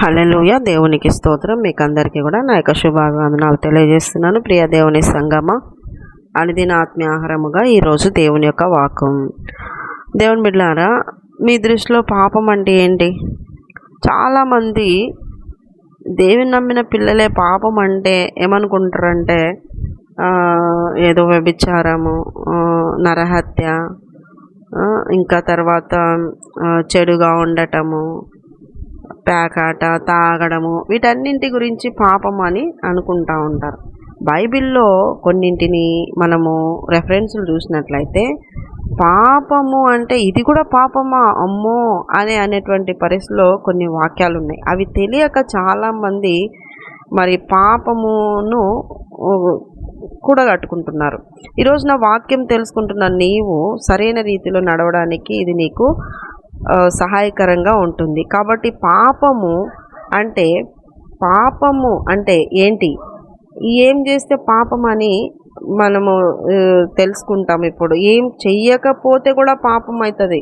Hallelujah దేవునికి స్తోత్రం. మీకు అందరికీ కూడా నా యొక్క శుభాభివందనాలు తెలియజేస్తున్నాను. ప్రియ దేవుని సంగమ అనుదిన ఆత్మీయ ఆహారముగా ఈరోజు దేవుని యొక్క వాకం దేవుని బిడ్డారా మీ దృష్టిలో పాపం అంటే ఏంటి? చాలామంది దేవుని నమ్మిన పిల్లలే పాపం అంటే ఏమనుకుంటారంటే ఏదో వ్యభిచారము నరహత్య ఇంకా తర్వాత చెడుగా ఉండటము పేకాట తాగడము వీటన్నింటి గురించి పాపం అని అనుకుంటా ఉంటారు. బైబిల్లో కొన్నింటిని మనము రెఫరెన్స్లు చూసినట్లయితే పాపము అంటే ఇది కూడా పాపమా? అమ్మో! అనే అనేటువంటి పరిస్థితిలో కొన్ని వాక్యాలు ఉన్నాయి. అవి తెలియక చాలామంది మరి పాపమును కూడగట్టుకుంటున్నారు. ఈరోజు నా వాక్యం తెలుసుకుంటున్న నీవు సరైన రీతిలో నడవడానికి ఇది నీకు సహాయకరంగా ఉంటుంది. కాబట్టి పాపము అంటే పాపము అంటే ఏంటి? ఏం చేస్తే పాపం అని మనము తెలుసుకుంటాం ఇప్పుడు. ఏం చెయ్యకపోతే కూడా పాపం అవుతుంది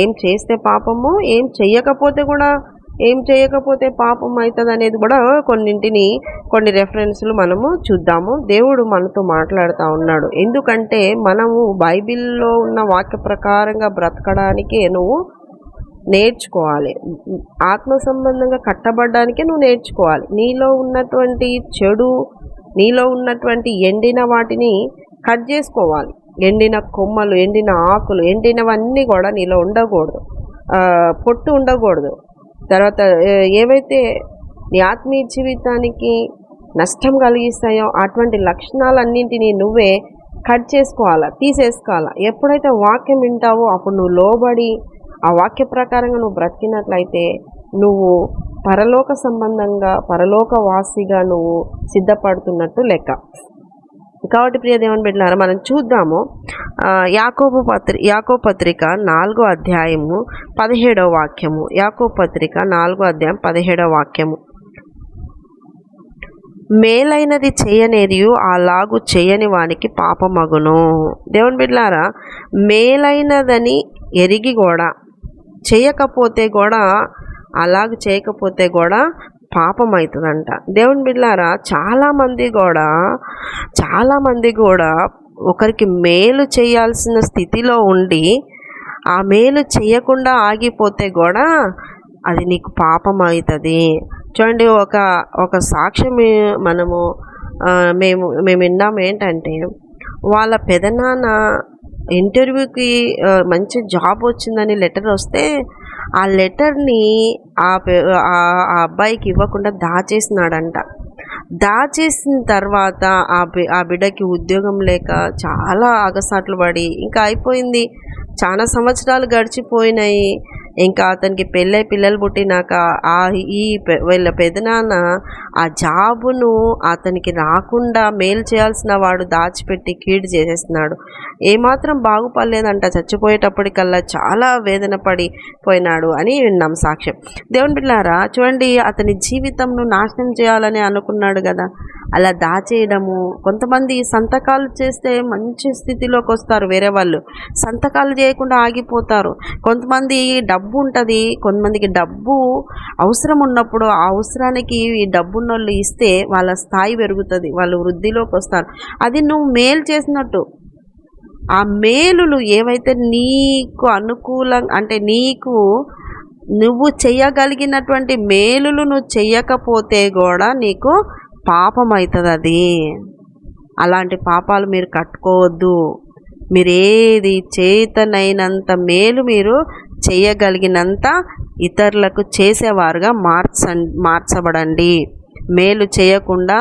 ఏం చేస్తే పాపము ఏం చెయ్యకపోతే కూడా ఏం చేయకపోతే పాపం అవుతుంది అనేది కూడా కొన్నింటిని కొన్ని రెఫరెన్స్లు మనము చూద్దాము. దేవుడు మనతో మాట్లాడుతూ ఉన్నాడు. ఎందుకంటే మనము బైబిల్లో ఉన్న వాక్య ప్రకారంగా బ్రతకడానికే నువ్వు నేర్చుకోవాలి. ఆత్మ సంబంధంగా కట్టబడ్డానికే నువ్వు నేర్చుకోవాలి. నీలో ఉన్నటువంటి చెడు నీలో ఉన్నటువంటి ఎండిన వాటిని కట్ చేసుకోవాలి. ఎండిన కొమ్మలు ఎండిన ఆకులు ఎండినవన్నీ కూడా నీలో ఉండకూడదు. పొట్టు ఉండకూడదు. తర్వాత ఏవైతే నీ ఆత్మీయ జీవితానికి నష్టం కలిగిస్తాయో అటువంటి లక్షణాలన్నింటినీ నువ్వే కట్ చేసుకోవాలా తీసేసుకోవాలా. ఎప్పుడైతే వాక్యం వింటావో అప్పుడు నువ్వు లోబడి ఆ వాక్య ప్రకారంగా నువ్వు బ్రతికినట్లయితే నువ్వు పరలోక సంబంధంగా పరలోక వాసిగా నువ్వు సిద్ధపడుతున్నట్టు లెక్క. కాబట్టి ప్రియ దేవుని బిడ్డలారా మనం చూద్దాము. యాకోబు పత్రి యాకో పత్రిక నాలుగో అధ్యాయము పదిహేడవ వాక్యము. యాకో పత్రిక నాలుగో అధ్యాయం పదిహేడవ వాక్యము. మేలైనది చేయనేది అలాగు చేయని వానికి పాపమగును. దేవుని బిడ్డలారా మేలైనదని ఎరిగి కూడా చేయకపోతే కూడా అలాగ చేయకపోతే కూడా పాపం అవుతుందంట దేవుని బిడ్డలారా చాలామంది కూడా చాలామంది కూడా ఒకరికి మేలు చేయాల్సిన స్థితిలో ఉండి ఆ మేలు చేయకుండా ఆగిపోతే కూడా అది నీకు పాపం అవుతుంది చూడండి ఒక ఒక సాక్ష్యం మనము మేము మేము విన్నాము ఏంటంటే వాళ్ళ పెదనాన్న ఇంటర్వ్యూకి మంచి జాబ్ వచ్చిందని లెటర్ వస్తే ఆ లెటర్ని ఆ ఆ ఆ అబ్బాయికి ఇవ్వకుండా దాచేసినాడంట. దాచేసిన తర్వాత ఆ బి ఆ బిడ్డకి ఉద్యోగం లేక చాలా అగసాట్లు పడి ఇంకా అయిపోయింది. చాలా సంవత్సరాలు గడిచిపోయినాయి. ఇంకా అతనికి పెళ్ళై పిల్లలు పుట్టినాక ఆ ఈ పె- వీళ్ళ పెదనాన్న ఆ జాబును అతనికి రాకుండా మేలు చేయాల్సిన వాడు దాచిపెట్టి కీడు చేసేస్తున్నాడు. ఏమాత్రం బాగుపడలేదంట. చచ్చిపోయేటప్పటికల్లా చాలా వేదన పడిపోయినాడు అని విన్నాం సాక్ష్యం. దేవుని బిడ్డారా చూడండి అతని జీవితంను నాశనం చేయాలని అనుకున్నాడు కదా. అలా దాచేయడము కొంతమంది సంతకాలు చేస్తే మంచి స్థితిలోకి వస్తారు వేరే వాళ్ళు. సంతకాలు చేయకుండా ఆగిపోతారు. కొంతమంది డబ్బు డబ్బు ఉంటుంది కొంతమందికి డబ్బు అవసరం ఉన్నప్పుడు ఆ అవసరానికి ఈ డబ్బున్న వాళ్ళు ఇస్తే వాళ్ళ స్థాయి పెరుగుతుంది వాళ్ళు వృద్ధిలోకి వస్తారు అది నువ్వు మేలు చేసినట్టు. ఆ మేలులు ఏవైతే నీకు అనుకూలం అంటే నీకు నువ్వు చేయగలిగినటువంటి మేలులు నువ్వు చెయ్యకపోతే కూడా నీకు పాపం అవుతుంది అది అలాంటి పాపాలు మీరు కట్టుకోవద్దు. మీరు ఏది చేతనైనంత మేలు మీరు చేయగలిగినంత ఇతరులకు చేసేవారుగా మార్చ మార్చబడండి. మేలు చేయకుండా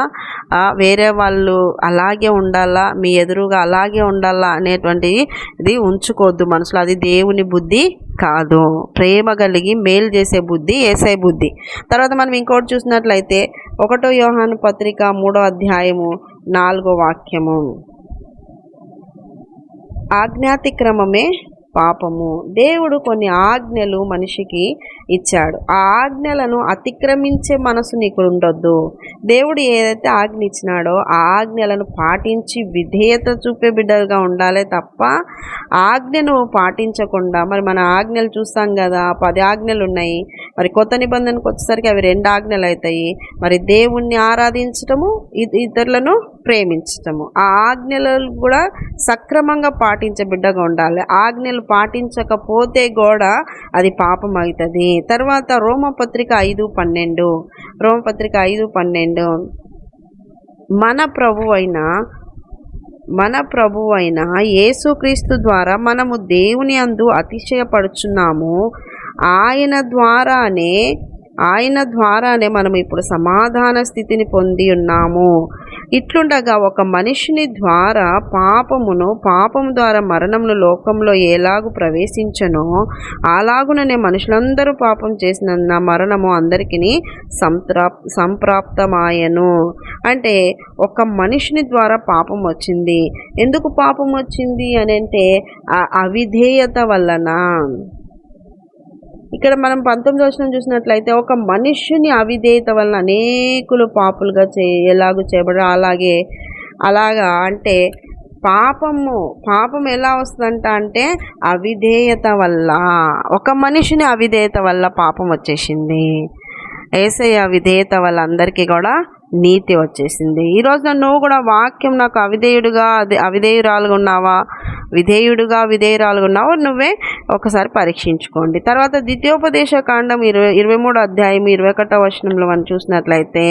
వేరే వాళ్ళు అలాగే ఉండాలా మీ ఎదురుగా అలాగే ఉండాలా అనేటువంటిది ఇది ఉంచుకోవద్దు మనసులో. అది దేవుని బుద్ధి కాదు. ప్రేమ కలిగి మేలు చేసే బుద్ధి ఏసై బుద్ధి. తర్వాత మనం ఇంకోటి చూసినట్లయితే ఒకటో యోహాను పత్రిక మూడో అధ్యాయము నాలుగో వాక్యము. ఆజ్ఞాతిక్రమమే పాపము. దేవుడు కొన్ని ఆజ్ఞలు మనిషికి ఇచ్చాడు. ఆ ఆజ్ఞలను అతిక్రమించే మనసు నీకు ఉండొద్దు దేవుడు ఏదైతే ఆజ్ఞ ఇచ్చినాడో ఆ ఆజ్ఞలను పాటించి విధేయత చూపే బిడ్డలుగా ఉండాలి తప్ప ఆజ్ఞను పాటించకుండా మరి మన ఆజ్ఞలు చూస్తాం కదా పది ఆజ్ఞలు ఉన్నాయి మరి కొత్త నిబంధనకు వచ్చేసరికి అవి రెండు ఆజ్ఞలు అవుతాయి. మరి దేవుణ్ణి ఆరాధించటము ఇ- ఇతరులను ప్రేమించటము. ఆ ఆజ్ఞలు కూడా సక్రమంగా పాటించే బిడ్డగా ఉండాలి. ఆజ్ఞలు పాటించకపోతే కూడా అది పాపం అవుతుంది. తర్వాత రోమపత్రిక ఐదు పన్నెండు. రోమపత్రిక ఐదు పన్నెండు. మన ప్రభు అయిన మన ప్రభు అయిన యేసుక్రీస్తు ద్వారా మనము దేవుని అందు అతిశయపడుచున్నాము. ఆయన ద్వారానే ఆయన ద్వారానే మనం ఇప్పుడు సమాధాన స్థితిని పొంది ఉన్నాము. ఇట్లుండగా ఒక మనిషిని ద్వారా పాపమును పాపం ద్వారా మరణమును లోకంలో ఎలాగు ప్రవేశించనో అలాగుననే మనుషులందరూ పాపం చేసిన మరణము అందరికీ సంప్రాప్ సంప్రాప్తమాయను. అంటే ఒక మనిషిని ద్వారా పాపం వచ్చింది. ఎందుకు పాపం వచ్చింది అని అంటే ఆ అవిధేయత వలన. ఇక్కడ మనం పంతొమ్మిది వచనం చూసినట్లయితే ఒక మనుష్యుని అవిధేయత వలన అనేకులు పాపులుగా చే ఎలాగూ చేయబడరు అలాగే అలాగా అంటే పాపము పాపం ఎలా వస్తుందంట అంటే అవిధేయత వల్ల ఒక మనిషిని అవిధేయత వల్ల పాపం వచ్చేసింది. ఏసయ్య విధేయత వల్ల అందరికీ కూడా నీతి వచ్చేసింది. ఈరోజు నువ్వు కూడా వాక్యం నాకు అవిధేయుడుగా అదే అవిధేయురాలుగా ఉన్నావా? విధేయుడుగా విధేయురాలుగా ఉన్నావా? నువ్వే ఒకసారి పరీక్షించుకోండి. తర్వాత ద్వితీయోపదేశ కాండం ఇరవై ఇరవై మూడు అధ్యాయం ఇరవై ఒకటో వచనంలో మనం చూసినట్లయితే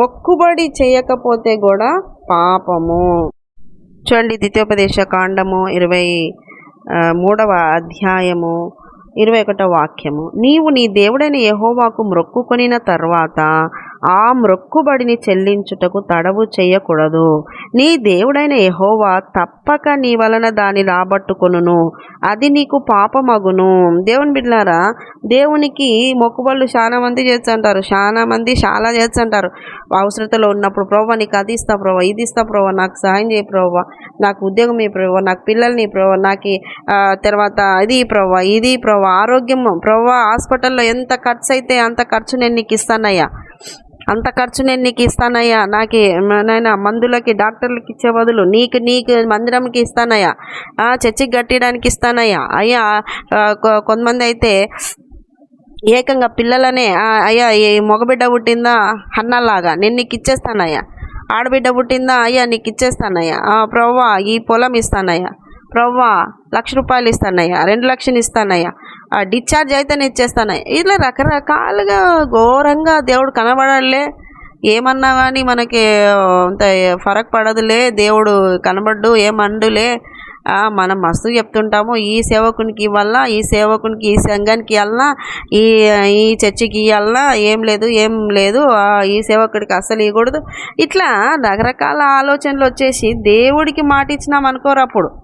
మొక్కుబడి చేయకపోతే కూడా పాపము. చూడండి ద్వితీయోపదేశ కాండము ఇరవై మూడవ అధ్యాయము ఇరవై ఒకటో వాక్యము. నీవు నీ దేవుడైన యహోవాకు మ్రొక్కుకొనిన తర్వాత ఆ మ్రొక్కుబడిని చెల్లించుటకు తడవు చేయకూడదు. నీ దేవుడైన యెహోవా తప్పక నీ వలన దాన్ని రాబట్టుకొనును. అది నీకు పాపమగును. దేవుని బిడ్డారా దేవునికి మొక్కుబళ్ళు చాలా మంది చేస్తుంటారు. చాలా మంది చాలా చేస్తుంటారు. అవసరతలో ఉన్నప్పుడు ప్రభావ నీకు అది ఇస్తా ప్రభావ ఇది ఇస్తా ప్రభావ నాకు సహాయం చేయ ప్రభావ నాకు ఉద్యోగం ఈ ప్రభావ నాకు పిల్లల్ని ప్రభావ నాకు తర్వాత ఇది ప్రభావ ఇది ప్రభావ ఆరోగ్యం ప్రభావ హాస్పిటల్లో ఎంత ఖర్చు అయితే అంత ఖర్చు నేను నీకు ఇస్తానయ్యా. అంత ఖర్చు నేను నీకు ఇస్తానయ్యా. నాకు నాయన మందులకి డాక్టర్లకి ఇచ్చే బదులు నీకు నీకు మందిరంకి ఇస్తానయ్యా. చర్చికి కట్టడానికి ఇస్తానయ్యా. అయ్యా కొ- కొంతమంది అయితే ఏకంగా పిల్లలనే అయ్యా ఈ మగబిడ్డ పుట్టిందా? అన్నలాగా నేను నీకు ఇచ్చేస్తానయ్యా. ఆడబిడ్డ పుట్టిందా? అయ్యా నీకు ఇచ్చేస్తానయ్యా. ప్రవ్వా ఈ పొలం ఇస్తానయ్యా. ప్రవ్వా లక్ష రూపాయలు ఇస్తానయ్యా. రెండు లక్షలు ఇస్తానయ్యా. డిశ్చార్జ్ అయితే నేను ఇచ్చేస్తాను. ఇలా రకరకాలుగా ఘోరంగా దేవుడు కనబడాలే. ఏమన్నా కానీ మనకి అంత ఫరక్ పడదులే. దేవుడు కనబడ్డు ఏమండులే. మనం మస్తు చెప్తుంటాము. ఈ సేవకునికి వల్ల ఈ సేవకునికి ఈ సంఘానికి ఇవ్వాలనా ఈ ఈ చర్చికి ఇవ్వాలనా ఏం లేదు ఏం లేదు. ఈ సేవకుడికి అస్సలు ఇవ్వకూడదు. ఇట్లా రకరకాల ఆలోచనలు వచ్చేసి దేవుడికి మాట ఇచ్చినాం అనుకోరు అప్పుడు.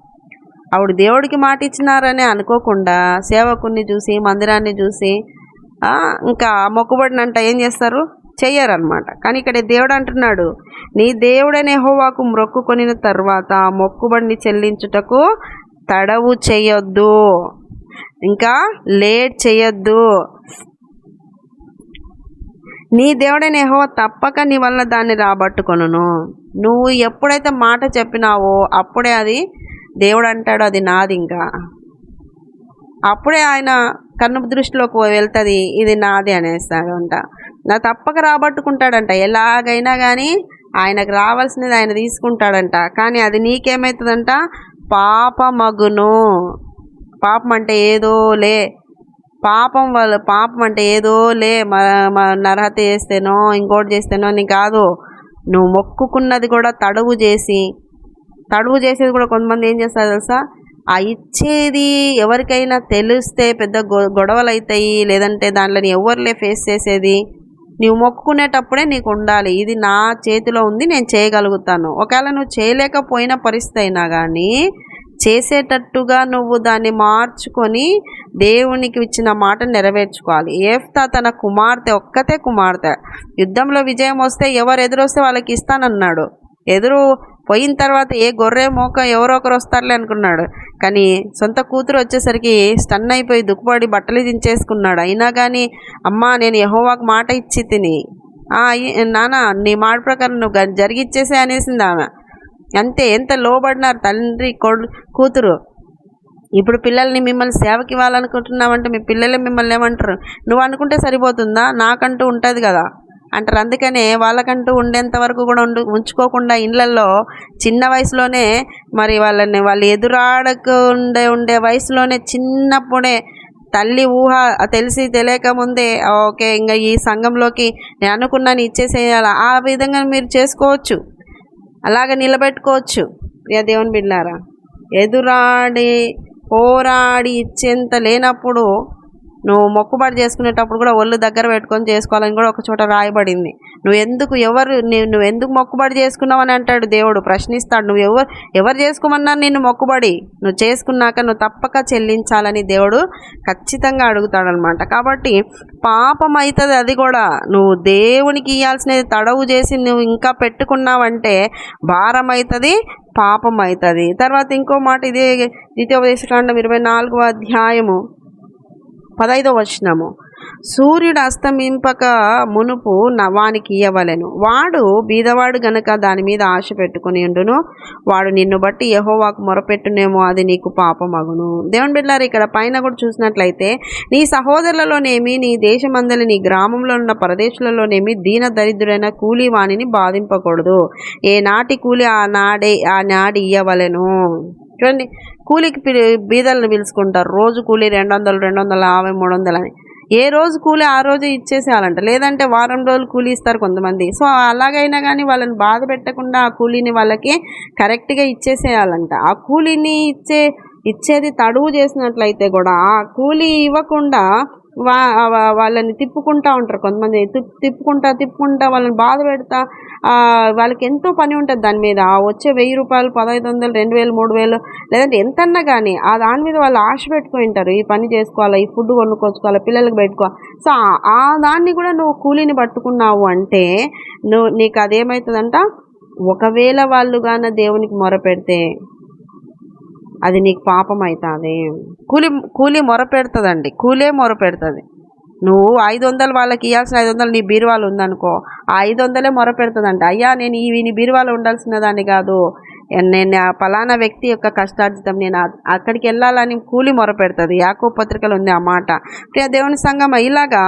ఆవిడ దేవుడికి మాట ఇచ్చినారని అనుకోకుండా సేవకుని చూసి మందిరాన్ని చూసి ఆ, ఇంకా మొక్కుబడినంట ఏం చేస్తారు? చెయ్యరనమాట కానీ ఇక్కడ దేవుడు అంటున్నాడు నీ దేవుడనే హోవాకు మొక్కుకొనిన తర్వాత ఆ మొక్కుబడిని చెల్లించుటకు తడవు చేయొద్దు ఇంకా లేట్ చేయొద్దు నీ దేవుడైన యెహోవా తప్పక నీ వల్ల దాన్ని రాబట్టుకొనును. నువ్వు ఎప్పుడైతే మాట చెప్పినావో అప్పుడే అది దేవుడు అంటాడు అది నాది ఇంకా. అప్పుడే ఆయన కన్ను దృష్టిలోకి వెళ్తుంది ఇది నాది అనేస్తాడు అంట. నా తప్పక రాబట్టుకుంటాడంట ఎలాగైనా కానీ ఆయనకు రావాల్సినది ఆయన తీసుకుంటాడంట. కానీ అది నీకేమవుతుందంట పాపమగును. పాపం అంటే ఏదో లే. పాపం వల్ల పాపం అంటే ఏదో లే. మ నరహత చేస్తేనో ఇంకోటి చేస్తేనో అని కాదు. నువ్వు మొక్కుకున్నది కూడా తడువు చేసి తడువు చేసేది కూడా కొంతమంది ఏం చేస్తారు తెలుసా? ఆ ఇచ్చేది ఎవరికైనా తెలిస్తే పెద్ద గొ గొడవలు అవుతాయి లేదంటే దాంట్లోని ఎవరులే ఫేస్ చేసేది. నువ్వు మొక్కుకునేటప్పుడే నీకు ఉండాలి. ఇది నా చేతిలో ఉంది నేను చేయగలుగుతాను. ఒకవేళ నువ్వు చేయలేకపోయిన పరిస్థితి అయినా కానీ చేసేటట్టుగా నువ్వు దాన్ని మార్చుకొని దేవునికి ఇచ్చిన మాట నెరవేర్చుకోవాలి. ఏఫ్తా తన కుమార్తె ఒక్కతే కుమార్తె. యుద్ధంలో విజయం వస్తే ఎవరు ఎదురొస్తే వాళ్ళకి ఇస్తానన్నాడు. ఎదురు పోయిన తర్వాత ఏ గొర్రె మోక ఎవరో ఒకరు వస్తారులే అనుకున్నాడు. కానీ సొంత కూతురు వచ్చేసరికి స్టన్ అయిపోయి దుక్కుపడి బట్టలు దించేసుకున్నాడు. అయినా కానీ అమ్మా నేను యహోవాకు మాట ఇచ్చి తిని. "ఆ, నాన్న నీ మాట ప్రకారం నువ్వు జరిగిచ్చేసే అనేసింది ఆమె. అంతే ఎంత లోబడినారు తండ్రి కొడు కూతురు. ఇప్పుడు పిల్లల్ని మిమ్మల్ని సేవకి ఇవ్వాలనుకుంటున్నామంటే మీ పిల్లలే మిమ్మల్ని ఏమంటారు? నువ్వు అనుకుంటే సరిపోతుందా? నాకంటూ ఉంటుంది కదా. అంటారు. అందుకనే వాళ్ళకంటూ ఉండేంత వరకు కూడా ఉండు ఉంచుకోకుండా ఇళ్ళల్లో చిన్న వయసులోనే మరి వాళ్ళని వాళ్ళు ఎదురాడకు ఉండే వయసులోనే చిన్నప్పుడే తల్లి ఊహ తెలిసి తెలియక ముందే ఓకే ఇంకా ఈ సంఘంలోకి నేను అనుకున్నాను ఇచ్చేసేయాలా ఆ విధంగా మీరు చేసుకోవచ్చు. అలాగ నిలబెట్టుకోవచ్చు ఇక దేవుని బిడ్డారా. ఎదురాడి పోరాడి ఇచ్చేంత లేనప్పుడు నువ్వు మొక్కుబడి చేసుకునేటప్పుడు కూడా ఒళ్ళు దగ్గర పెట్టుకొని చేసుకోవాలని కూడా ఒక చోట రాయబడింది. నువ్వు ఎందుకు ఎవరు నువ్వు ఎందుకు మొక్కుబడి చేసుకున్నావు అని అంటాడు దేవుడు. ప్రశ్నిస్తాడు నువ్వు ఎవరు ఎవరు చేసుకోమన్నా నిన్ను మొక్కుబడి? నువ్వు చేసుకున్నాక నువ్వు తప్పక చెల్లించాలని దేవుడు ఖచ్చితంగా అడుగుతాడనమాట. కాబట్టి పాపం అవుతుంది అది కూడా. నువ్వు దేవునికి ఇవ్వాల్సినది తడవు చేసి నువ్వు ఇంకా పెట్టుకున్నావంటే భారం అవుతుంది పాపం అవుతుంది తర్వాత ఇంకో మాట ఇదే ద్వితీయోపదేశకాండం ఇరవై నాలుగో అధ్యాయము. పదైదవ వచనము. సూర్యుడు అస్తమింపక మునుపు నవానికి ఇయ్యవలెను. వాడు బీదవాడు గనక దాని మీద ఆశ పెట్టుకుని ఉండును వాడు నిన్ను బట్టి యహోవాకు మొరపెట్టునేమో అది నీకు పాపమగును. దేవుని బిడ్డారు ఇక్కడ పైన కూడా చూసినట్లయితే నీ సహోదరులలోనేమి నీ దేశమందలి నీ గ్రామంలో ఉన్న ప్రదేశాలలోనేమి దీన దరిద్రుడైన కూలి వాణిని బాధింపకూడదు. ఏ నాటి కూలి ఆ నాడే ఆ నాడి ఇయ్యవలెను. చూడండి కూలికి పిలి బీదలను పిలుచుకుంటారు. రోజు కూలి రెండు వందలు రెండు వందల యాభై మూడు వందలు అని. ఏ రోజు కూలి ఆ రోజు ఇచ్చేసేయాలంట. లేదంటే వారం రోజులు కూలి ఇస్తారు కొంతమంది. సో అలాగైనా కానీ వాళ్ళని బాధ పెట్టకుండా ఆ కూలీని వాళ్ళకి కరెక్ట్గా ఇచ్చేసేయాలంట. ఆ కూలీని ఇచ్చే ఇచ్చేది తడువు చేసినట్లయితే కూడా ఆ కూలీ ఇవ్వకుండా వా వాళ్ళని తిప్పుకుంటా ఉంటారు కొంతమంది. తిప్పుకుంటా తిప్పుకుంటా వాళ్ళని బాధ పెడతా వాళ్ళకి ఎంతో పని ఉంటుంది దాని మీద. వచ్చే వెయ్యి రూపాయలు పదహైదు వందలు రెండు వేలు మూడు వేలు లేదంటే ఎంతన్నా కానీ ఆ దాని మీద వాళ్ళు ఆశ పెట్టుకుని ఉంటారు. ఈ పని చేసుకోవాలా ఈ ఫుడ్ కొనుక్కొచ్చుకోవాలా పిల్లలకు పెట్టుకోవాలి. సో ఆ- దాన్ని కూడా నువ్వు కూలీని పట్టుకున్నావు అంటే నువ్వు నీకు అదేమవుతుందంట ఒకవేళ వాళ్ళు గాన దేవునికి మొరపెడితే అది నీకు పాపం అవుతుంది కూలి కూలి మొర పెడుతుందండి. కూలే మొర పెడుతుంది. నువ్వు ఐదు వందలు వాళ్ళకి ఇవ్వాల్సిన ఐదు వందలు నీ బీరువాలు ఉందనుకో ఆ ఐదు వందలే మొర పెడుతుందంట. అయ్యా నేను ఈ నీ బీరువాలు ఉండాల్సిన దాన్ని కాదు. నేను ఆ ఫలానా వ్యక్తి యొక్క కష్టార్జితం నేను అక్కడికి వెళ్ళాలని కూలి మొర పెడుతుంది. యాకో పత్రికలు ఉంది ఆ మాట. ప్రియ దేవుని సంగమ ఇలాగా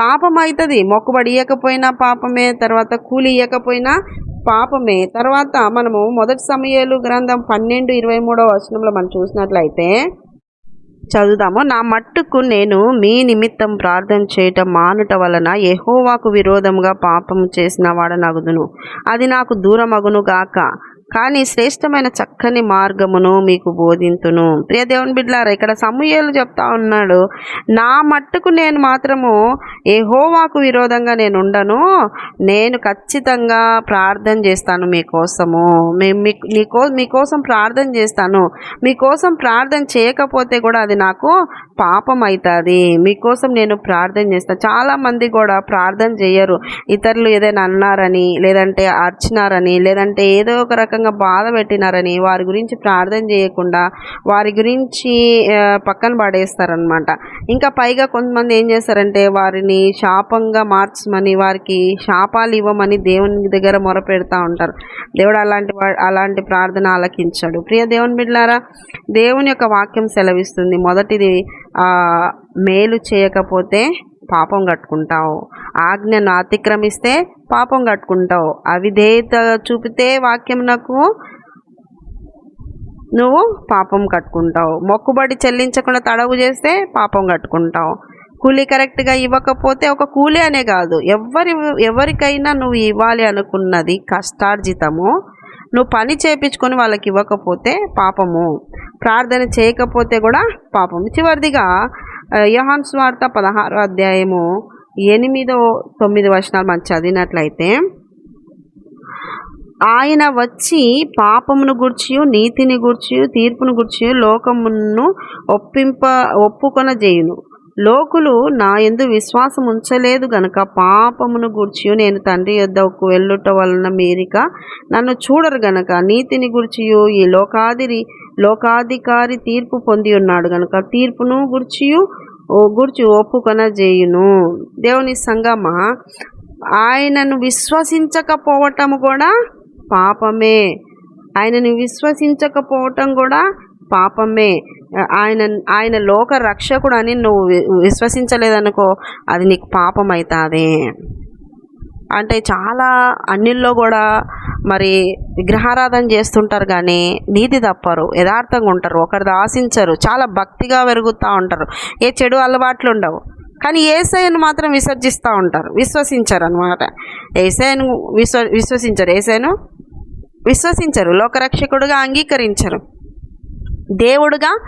పాపం అవుతుంది మొక్కుబడి ఇవ్వకపోయినా పాపమే తర్వాత కూలి ఇవ్వకపోయినా పాపమే. తర్వాత మనము మొదటి సమయాలు గ్రంథం పన్నెండు ఇరవై మూడో వచనంలో మనం చూసినట్లయితే చదువుదాము. నా మట్టుకు నేను మీ నిమిత్తం ప్రార్థన చేయటం మానుట వలన ఎహోవాకు విరోధముగా పాపం చేసిన వాడనగుదును. అది నాకు దూరమగును గాక కానీ శ్రేష్టమైన చక్కని మార్గమును మీకు బోధింతును. ప్రియ దేవుని బిడ్లారా ఇక్కడ సమూహలు చెప్తా ఉన్నాడు నా మట్టుకు నేను మాత్రము ఏ హోవాకు విరోధంగా నేను ఉండను నేను ఖచ్చితంగా ప్రార్థన చేస్తాను మీకోసము మేము మీ మీకో మీకోసం ప్రార్థన చేస్తాను. మీకోసం ప్రార్థన చేయకపోతే కూడా అది నాకు పాపం అవుతుంది మీకోసం నేను ప్రార్థన చేస్తాను చాలామంది కూడా ప్రార్థన చేయరు. ఇతరులు ఏదైనా అన్నారని లేదంటే అర్చినారని లేదంటే ఏదో ఒక రకం రకంగా బాధ పెట్టినారని వారి గురించి ప్రార్థన చేయకుండా వారి గురించి పక్కన పడేస్తారనమాట ఇంకా పైగా కొంతమంది ఏం చేస్తారంటే వారిని శాపంగా మార్చమని వారికి శాపాలు ఇవ్వమని దేవుని దగ్గర మొరపెడతా ఉంటారు. దేవుడు అలాంటి వా- అలాంటి ప్రార్థన ఆలకించాడు. ప్రియ దేవుని బిడ్డారా దేవుని యొక్క వాక్యం సెలవిస్తుంది. మొదటిది మేలు చేయకపోతే పాపం కట్టుకుంటావు. ఆజ్ఞను అతిక్రమిస్తే పాపం కట్టుకుంటావు. అవిధేయత చూపితే వాక్యం నాకు నువ్వు పాపం కట్టుకుంటావు. మొక్కుబడి చెల్లించకుండా తడవు చేస్తే పాపం కట్టుకుంటావు. కూలీ కరెక్ట్గా ఇవ్వకపోతే ఒక కూలీ అనే కాదు. ఎవరి ఎవరికైనా నువ్వు ఇవ్వాలి అనుకున్నది కష్టార్జితము. నువ్వు పని చేపించుకొని వాళ్ళకి ఇవ్వకపోతే పాపము. ప్రార్థన చేయకపోతే కూడా పాపం చివరిదిగా యోహాన్ స్వార్త పదహారో అధ్యాయము ఎనిమిదో తొమ్మిది వచనాలు మనం చదివినట్లయితే ఆయన వచ్చి పాపమును గుర్చి నీతిని గుర్చి తీర్పును గుర్చి లోకమును ఒప్పింప ఒప్పుకొన చేయును లోకులు నా ఎందు విశ్వాసం ఉంచలేదు గనుక పాపమును గూర్చియు నేను తండ్రి యొద్దకు వెళ్ళుట వలన మీరిక నన్ను చూడరు గనక నీతిని గూర్చియు ఈ లోకాదిరి లోకాధికారి తీర్పు పొంది ఉన్నాడు కనుక తీర్పును గుర్చియు గుర్చి ఒప్పుకొన చేయును దేవుని సంగమా ఆయనను విశ్వసించకపోవటం కూడా పాపమే. ఆయనను విశ్వసించకపోవటం కూడా పాపమే. ఆయన ఆయన లోక రక్షకుడు అని నువ్వు విశ్వసించలేదనుకో అది నీకు పాపం అవుతుంది అంటే చాలా అన్నిల్లో కూడా మరి విగ్రహారాధన చేస్తుంటారు కానీ నీతి తప్పరు యథార్థంగా ఉంటారు. ఒకరిది ఆశించరు చాలా భక్తిగా పెరుగుతూ ఉంటారు. ఏ చెడు అలవాట్లు ఉండవు. కానీ ఏసైను మాత్రం విసర్జిస్తూ ఉంటారు విశ్వసించరు అనమాట ఏసైను విశ్వ విశ్వసించరు. ఏసైను విశ్వసించరు లోకరక్షకుడుగా అంగీకరించరు. దేవుడుగా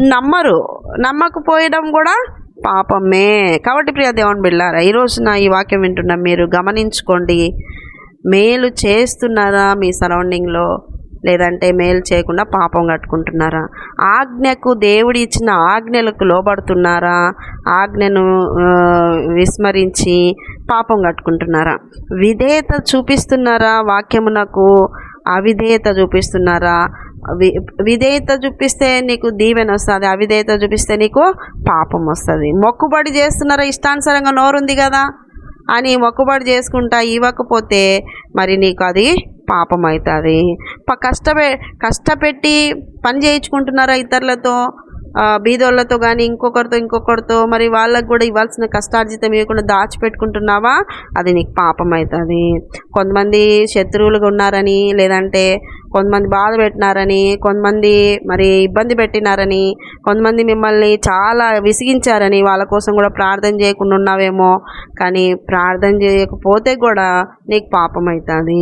నమ్మరు. నమ్మకపోయడం కూడా పాపమే. కాబట్టి ప్రియ దేవుని బిళ్ళారా ఈరోజు నా ఈ వాక్యం వింటున్న మీరు గమనించుకోండి. మేలు చేస్తున్నారా మీ సరౌండింగ్లో? లేదంటే మేలు చేయకుండా పాపం కట్టుకుంటున్నారా? ఆజ్ఞకు దేవుడి ఇచ్చిన ఆజ్ఞలకు లోబడుతున్నారా? ఆజ్ఞను విస్మరించి పాపం కట్టుకుంటున్నారా? విధేయత చూపిస్తున్నారా వాక్యమునకు? అవిధేయత చూపిస్తున్నారా? విధేయత చూపిస్తే నీకు దీవెన వస్తుంది అవిధేయత చూపిస్తే నీకు పాపం వస్తుంది. మొక్కుబడి చేస్తున్నారా ఇష్టానుసారంగా నోరుంది కదా అని మొక్కుబడి చేసుకుంటా ఇవ్వకపోతే మరి నీకు అది పాపం అవుతుంది ప కష్టపె కష్టపెట్టి పని చేయించుకుంటున్నారా ఇతరులతో బీదోళ్ళతో కానీ ఇంకొకరితో ఇంకొకరితో మరి వాళ్ళకు కూడా ఇవ్వాల్సిన కష్టార్జితం ఇవ్వకుండా దాచిపెట్టుకుంటున్నావా? అది నీకు పాపం అవుతుంది కొంతమంది శత్రువులుగా ఉన్నారని లేదంటే కొంతమంది బాధ పెట్టినారని కొంతమంది మరి ఇబ్బంది పెట్టినారని కొంతమంది మిమ్మల్ని చాలా విసిగించారని వాళ్ళ కోసం కూడా ప్రార్థన చేయకుండా ఉన్నావేమో. కానీ ప్రార్థన చేయకపోతే కూడా నీకు పాపం అవుతుంది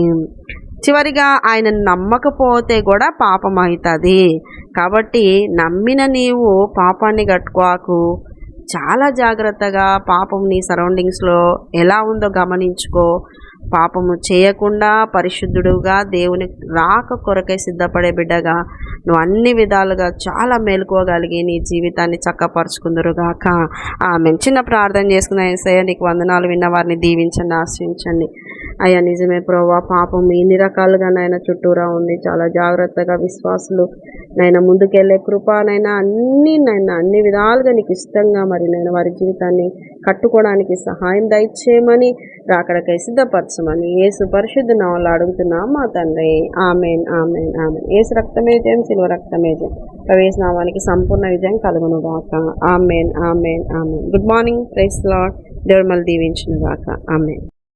చివరిగా ఆయన నమ్మకపోతే కూడా పాపం అవుతుంది కాబట్టి నమ్మిన నీవు పాపాన్ని కట్టుకోకు. చాలా జాగ్రత్తగా పాపం నీ సరౌండింగ్స్లో ఎలా ఉందో గమనించుకో. పాపము చేయకుండా పరిశుద్ధుడుగా దేవుని రాక కొరకై సిద్ధపడే బిడ్డగా నువ్వు అన్ని విధాలుగా చాలా మేలుకోగలిగి నీ జీవితాన్ని చక్కపరుచుకుందరుగాక ఆమె చిన్న ప్రార్థన చేసుకున్న ఏసయ్య నీకు వందనాలు విన్న వారిని దీవించండి ఆశ్రయించండి. అయ్యా నిజమే ప్రభా పాపం ఎన్ని రకాలుగా నాయన చుట్టూరా ఉంది. చాలా జాగ్రత్తగా విశ్వాసులు నైనా ముందుకెళ్ళే కృప నైనా అన్ని నైనా అన్ని విధాలుగా నీకు ఇష్టంగా మరి నేను వారి జీవితాన్ని కట్టుకోవడానికి సహాయం దయచేయమని రాకడకై సిద్ధపరచమని ఏసు పరిశుద్ధ నావలు అడుగుతున్నాం మా తండ్రి. Amen amen amen. ఏసు రక్తమేజయం సిల్వ శిల్వ రక్తమే సంపూర్ణ విజయం కలుగును గాక amen amen amen. Good morning praise Lord దేవుడు మళ్ళీ దీవించిన గాక ఆమెన్.